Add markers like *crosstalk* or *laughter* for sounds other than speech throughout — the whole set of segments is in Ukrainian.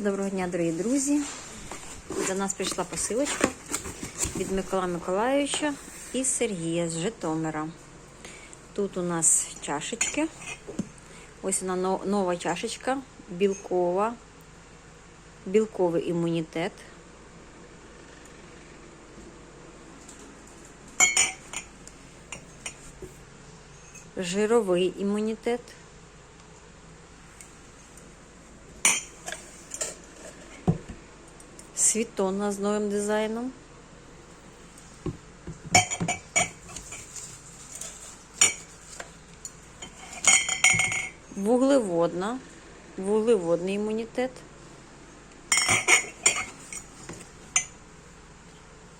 Доброго дня, дорогі друзі. До нас прийшла посилочка від Микола Миколайовича і Сергія з Житомира. Тут у нас чашечки. Ось вона нова чашечка, білкова, білковий імунітет. Жировий імунітет. Світона з новим дизайном. Вуглеводна, вуглеводний імунітет.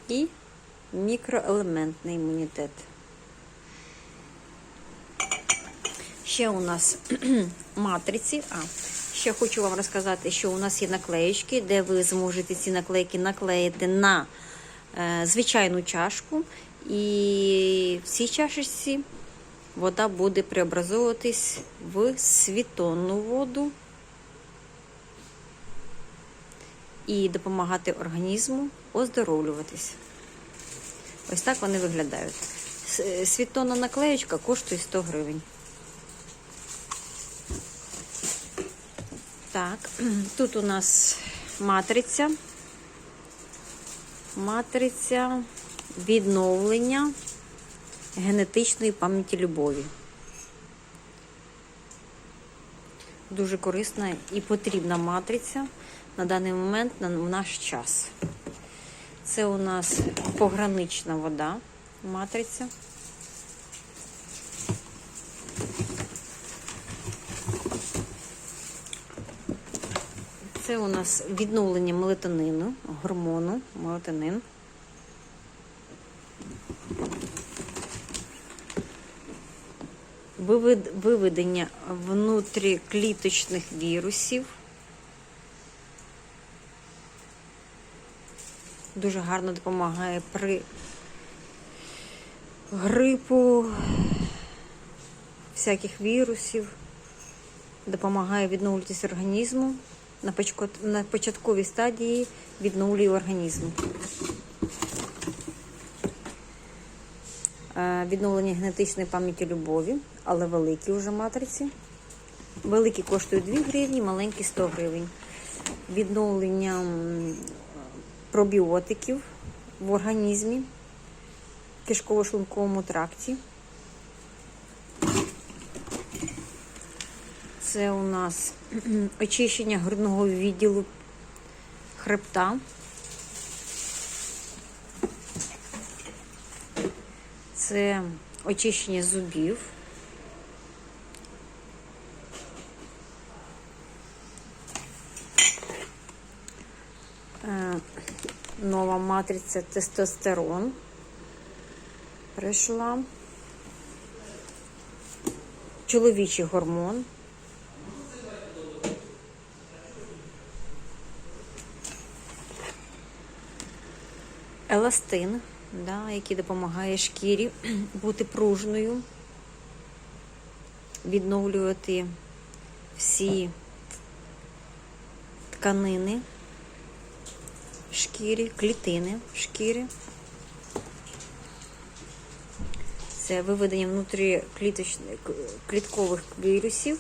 І мікроелементний імунітет. Ще у нас *clears throat* матриці. А, ще хочу вам розказати, що у нас є наклеєчки, де ви зможете ці наклейки наклеїти на е, звичайну чашку. І в цій чашечці вода буде преобразовуватись в світонну воду і допомагати організму оздоровлюватись. Ось так вони виглядають. Світонна наклеєчка коштує 100 гривень. Так, *clears throat* тут у нас матриця. Матриця відновлення генетичної пам'яті любові. Дуже корисна і потрібна матриця на даний момент на наш час. Це у нас погранична вода, матриця. Це у нас відновлення мелатонину, гормону мелатонин. Вивед- Виведення внутрікліточних вірусів. Дуже гарно допомагає при грипу, всяких вірусів допомагає відновлюватись організму на початковій стадії відновлює організм. Е, Відновлення генетичної пам'яті любові, але великі вже матриці. Великі коштують 2 гривні, маленькі 100 гривень. Відновлення пробіотиків в організмі, кишково-шлунковому тракті. Це у нас *clears throat* очищення грудного відділу хребта. Це очищення зубів. Е, Нова матриця тестостерон прийшла. Чоловічий гормон. Еластин, да, який допомагає шкірі *clears throat* бути пружною, відновлювати всі тканини шкірі, клітини шкірі. Це виведення внутрікліточних кліткових вірусів.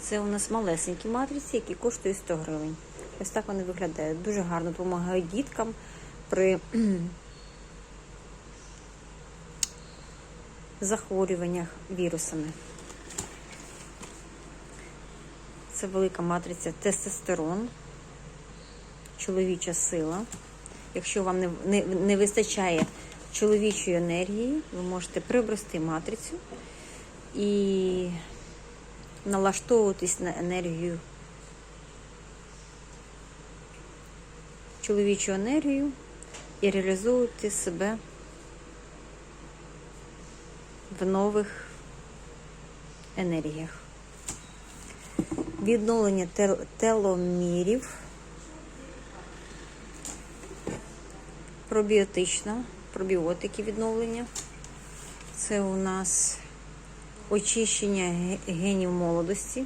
Це у нас малесенькі матриці, які коштують 100 гривень. Ось так вони виглядають. Дуже гарно допомагають діткам при *clears throat* захворюваннях вірусами. Це велика матриця тестостерон, чоловіча сила. Якщо вам не, не, не вистачає чоловічої енергії, ви можете приобрести матрицю і налаштовуватись на енергію, чоловічу енергію і реалізовувати себе в нових енергіях. Відновлення тел- теломірів, пробіотична, пробіотики відновлення. Це у нас очищення генів молодості.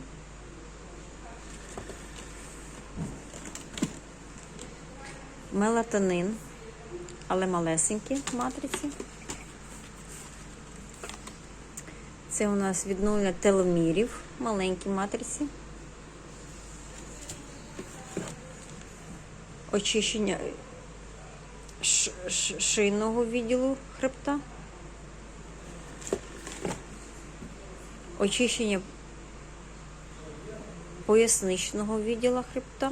мелатонин, але малесенькі матриці. Це у нас відновлення теломірів, маленькі матриці. Очищення шийного відділу хребта. Очищення поясничного відділу хребта.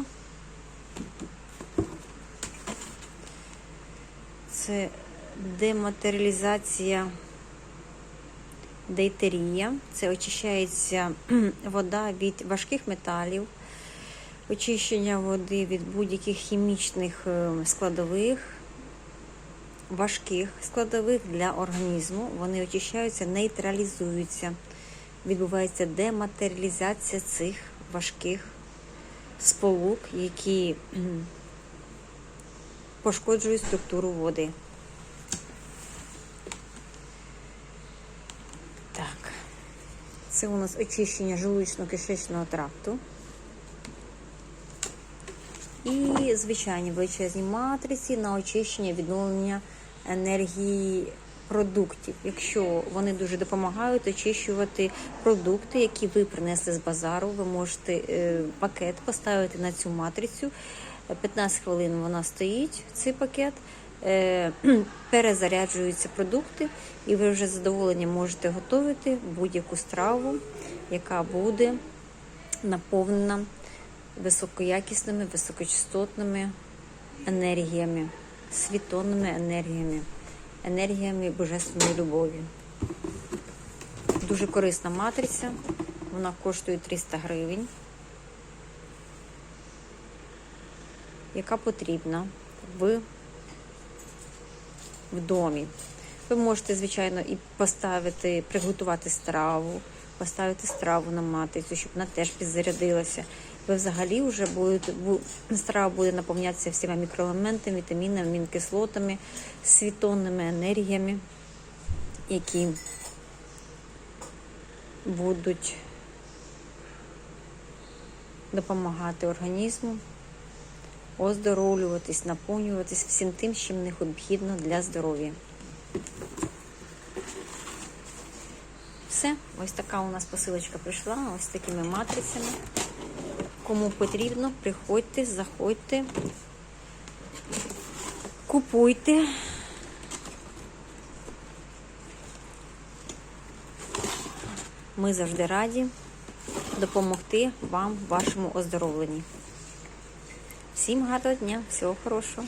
Це дематеріалізація дейтерія. Це очищається *clears throat* вода від важких металів, очищення води від будь-яких хімічних е, складових, важких складових для організму. Вони очищаються, нейтралізуються. Відбувається дематеріалізація цих важких сполук, які пошкоджують структуру води. Так, це у нас очищення желудочно-кишечного тракту. І звичайні величезні матриці на очищення відновлення енергії продуктів. Якщо вони дуже допомагають очищувати продукти, які ви принесли з базару, ви можете е, пакет поставити на цю матрицю. 15 хвилин вона стоїть, цей пакет. Е, *clears throat* перезаряджуються продукти, і ви вже з задоволенням можете готувати будь-яку страву, яка буде наповнена високоякісними, високочастотними енергіями, світонними енергіями, енергіями божественної любові. Дуже корисна матриця, вона коштує 300 гривень, яка потрібна в в домі. Ви можете, звичайно, і поставити, приготувати страву, поставити страву на матрицю, щоб вона теж підзарядилася. Ви взагалі вже будете, бу- страва буде наповнятися всіма мікроелементами, вітамінами, амінокислотами, світонними енергіями, які будуть допомагати організму оздоровлюватись, наповнюватись всім тим, їм необхідно для здоров'я. Все, ось така у нас посилочка прийшла, ось такими матрицями. Кому потрібно, приходьте, заходьте, купуйте. Ми завжди раді допомогти вам в вашому оздоровленні. Всім гарного дня, всього хорошого.